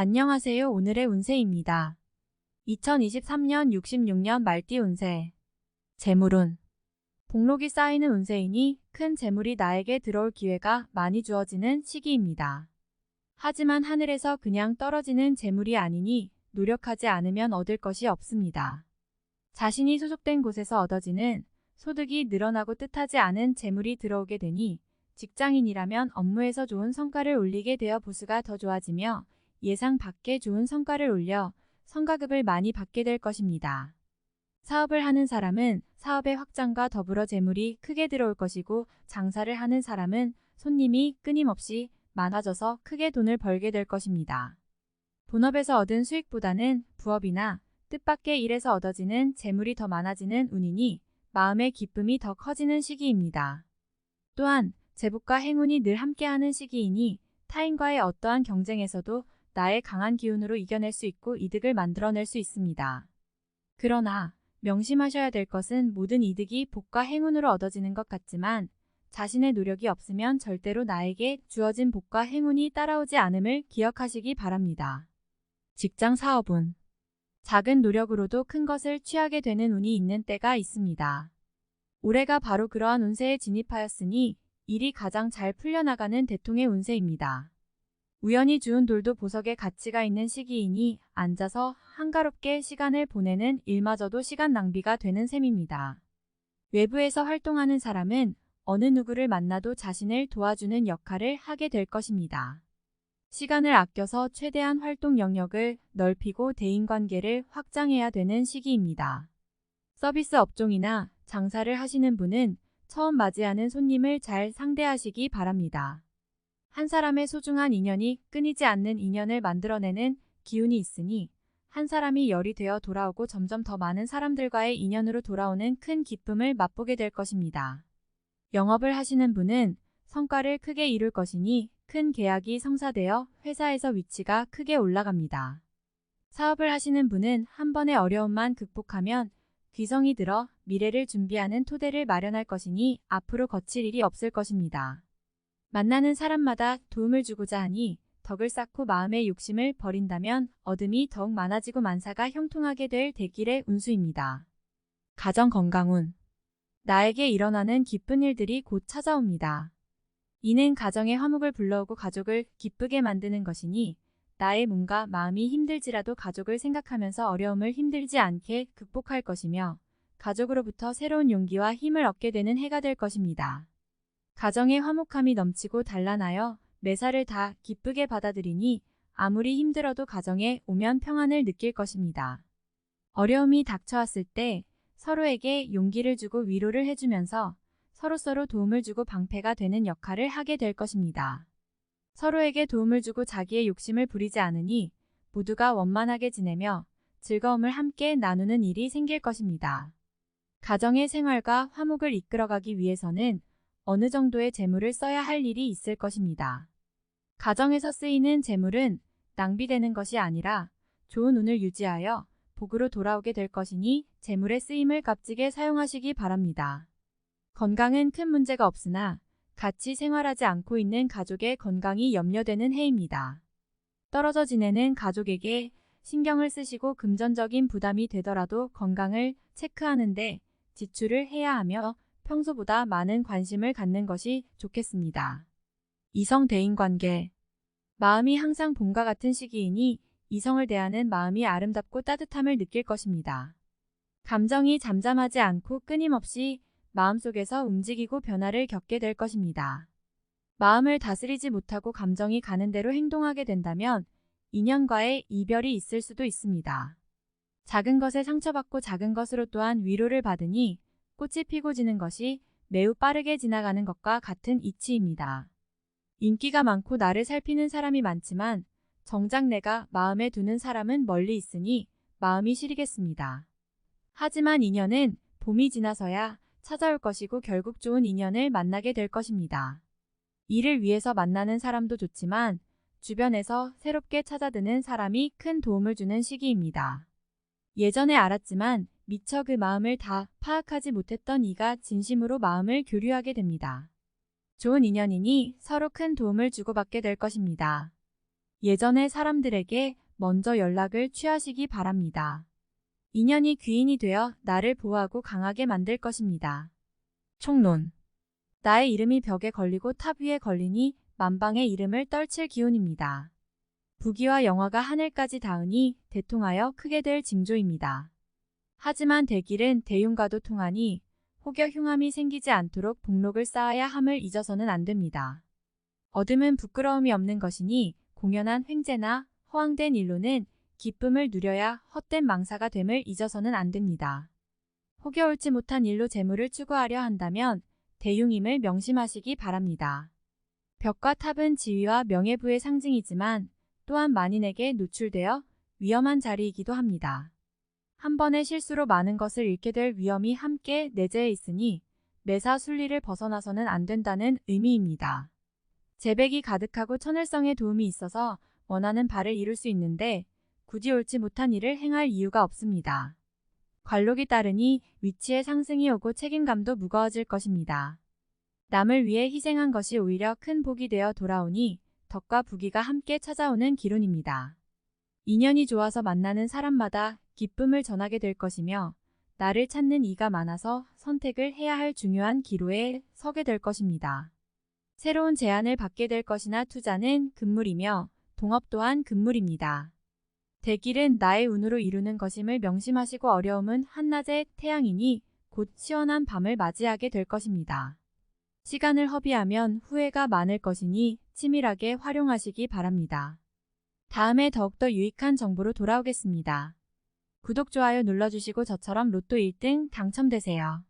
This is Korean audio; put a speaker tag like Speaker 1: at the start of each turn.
Speaker 1: 안녕하세요. 오늘의 운세입니다. 2023년 66년 말띠 운세. 재물운. 복록이 쌓이는 운세이니 큰 재물이 나에게 들어올 기회가 많이 주어지는 시기입니다. 하지만 하늘에서 그냥 떨어지는 재물이 아니니 노력하지 않으면 얻을 것이 없습니다. 자신이 소속된 곳에서 얻어지는 소득이 늘어나고 뜻하지 않은 재물이 들어오게 되니 직장인이라면 업무에서 좋은 성과를 올리게 되어 보수가 더 좋아지며 예상 밖의 좋은 성과를 올려 성과급을 많이 받게 될 것입니다. 사업을 하는 사람은 사업의 확장과 더불어 재물이 크게 들어올 것이고 장사를 하는 사람은 손님이 끊임없이 많아져서 크게 돈을 벌게 될 것입니다. 본업에서 얻은 수익보다는 부업이나 뜻밖의 일에서 얻어지는 재물이 더 많아지는 운이니 마음의 기쁨이 더 커지는 시기입니다. 또한 제복과 행운이 늘 함께하는 시기이니 타인과의 어떠한 경쟁에서도 나의 강한 기운으로 이겨낼 수 있고 이득을 만들어낼 수 있습니다. 그러나 명심하셔야 될 것은 모든 이득이 복과 행운으로 얻어지는 것 같지만 자신의 노력이 없으면 절대로 나에게 주어진 복과 행운이 따라오지 않음을 기억하시기 바랍니다. 직장 사업운 작은 노력으로도 큰 것을 취하게 되는 운이 있는 때가 있습니다. 올해가 바로 그러한 운세에 진입하였으니 일이 가장 잘 풀려나가는 대통의 운세입니다. 우연히 주운 돌도 보석의 가치가 있는 시기이니 앉아서 한가롭게 시간을 보내는 일마저도 시간 낭비가 되는 셈입니다. 외부에서 활동하는 사람은 어느 누구를 만나도 자신을 도와주는 역할을 하게 될 것입니다. 시간을 아껴서 최대한 활동 영역을 넓히고 대인관계를 확장해야 되는 시기입니다. 서비스 업종이나 장사를 하시는 분은 처음 맞이하는 손님을 잘 상대하시기 바랍니다. 한 사람의 소중한 인연이 끊이지 않는 인연을 만들어내는 기운이 있으니 한 사람이 열이 되어 돌아오고 점점 더 많은 사람들과의 인연으로 돌아오는 큰 기쁨을 맛보게 될 것입니다. 영업을 하시는 분은 성과를 크게 이룰 것이니 큰 계약이 성사되어 회사에서 위치가 크게 올라갑니다. 사업을 하시는 분은 한 번의 어려움만 극복하면 귀성이 들어 미래를 준비하는 토대를 마련할 것이니 앞으로 거칠 일이 없을 것입니다. 만나는 사람마다 도움을 주고자 하니 덕을 쌓고 마음의 욕심을 버린다면 어둠이 더욱 많아지고 만사가 형통하게 될 대길의 운수입니다. 가정 건강운 나에게 일어나는 기쁜 일들이 곧 찾아옵니다. 이는 가정의 화목을 불러오고 가족을 기쁘게 만드는 것이니 나의 몸과 마음이 힘들지라도 가족을 생각하면서 어려움을 힘들지 않게 극복할 것이며 가족으로부터 새로운 용기와 힘을 얻게 되는 해가 될 것입니다. 가정의 화목함이 넘치고 단란하여 매사를 다 기쁘게 받아들이니 아무리 힘들어도 가정에 오면 평안을 느낄 것입니다. 어려움이 닥쳐왔을 때 서로에게 용기를 주고 위로를 해주면서 서로서로 도움을 주고 방패가 되는 역할을 하게 될 것입니다. 서로에게 도움을 주고 자기의 욕심을 부리지 않으니 모두가 원만하게 지내며 즐거움을 함께 나누는 일이 생길 것입니다. 가정의 생활과 화목을 이끌어가기 위해서는 어느 정도의 재물을 써야 할 일이 있을 것입니다. 가정에서 쓰이는 재물은 낭비되는 것이 아니라 좋은 운을 유지하여 복으로 돌아오게 될 것이니 재물의 쓰임을 값지게 사용하시기 바랍니다. 건강은 큰 문제가 없으나 같이 생활하지 않고 있는 가족의 건강이 염려되는 해입니다. 떨어져 지내는 가족에게 신경을 쓰시고 금전적인 부담이 되더라도 건강을 체크하는데 지출을 해야 하며 평소보다 많은 관심을 갖는 것이 좋겠습니다. 이성 대인 관계 마음이 항상 봄과 같은 시기이니 이성을 대하는 마음이 아름답고 따뜻함을 느낄 것입니다. 감정이 잠잠하지 않고 끊임없이 마음속에서 움직이고 변화를 겪게 될 것입니다. 마음을 다스리지 못하고 감정이 가는 대로 행동하게 된다면 인연과의 이별이 있을 수도 있습니다. 작은 것에 상처받고 작은 것으로 또한 위로를 받으니 꽃이 피고 지는 것이 매우 빠르게 지나가는 것과 같은 이치입니다. 인기가 많고 나를 살피는 사람이 많지만 정작 내가 마음에 두는 사람은 멀리 있으니 마음이 시리겠습니다. 하지만 인연은 봄이 지나서야 찾아올 것이고 결국 좋은 인연을 만나게 될 것입니다. 이를 위해서 만나는 사람도 좋지만 주변에서 새롭게 찾아드는 사람이 큰 도움을 주는 시기입니다. 예전에 알았지만 미처 그 마음을 다 파악하지 못했던 이가 진심으로 마음을 교류하게 됩니다. 좋은 인연이니 서로 큰 도움을 주고받게 될 것입니다. 예전의 사람들에게 먼저 연락을 취하시기 바랍니다. 인연이 귀인이 되어 나를 보호하고 강하게 만들 것입니다. 총론. 나의 이름이 벽에 걸리고 탑 위에 걸리니 만방의 이름을 떨칠 기운입니다. 부귀와 영화가 하늘까지 닿으니 대통하여 크게 될 징조입니다. 하지만 대길은 대흉과도 통하니 혹여 흉함이 생기지 않도록 복록을 쌓아야 함을 잊어서는 안 됩니다. 어둠은 부끄러움이 없는 것이니 공연한 횡재나 허황된 일로는 기쁨을 누려야 헛된 망사가 됨을 잊어서는 안 됩니다. 혹여 옳지 못한 일로 재물을 추구하려 한다면 대흉임을 명심하시기 바랍니다. 벽과 탑은 지위와 명예부의 상징이지만 또한 만인에게 노출되어 위험한 자리이기도 합니다. 한 번의 실수로 많은 것을 잃게 될 위험이 함께 내재해 있으니 매사 순리를 벗어나서는 안 된다는 의미입니다. 재백이 가득하고 천을성에 도움이 있어서 원하는 바를 이룰 수 있는데 굳이 옳지 못한 일을 행할 이유가 없습니다. 관록이 따르니 위치의 상승이 오고 책임감도 무거워질 것입니다. 남을 위해 희생한 것이 오히려 큰 복이 되어 돌아오니 덕과 부귀가 함께 찾아오는 기론입니다. 인연이 좋아서 만나는 사람마다 기쁨을 전하게 될 것이며 나를 찾는 이가 많아서 선택을 해야 할 중요한 기로에 서게 될 것입니다. 새로운 제안을 받게 될 것이나 투자는 금물이며 동업 또한 금물입니다. 대길은 나의 운으로 이루는 것임을 명심하시고 어려움은 한낮의 태양이니 곧 시원한 밤을 맞이하게 될 것입니다. 시간을 허비하면 후회가 많을 것이니 치밀하게 활용하시기 바랍니다. 다음에 더욱더 유익한 정보로 돌아오겠습니다. 구독, 좋아요 눌러주시고 저처럼 로또 1등 당첨되세요.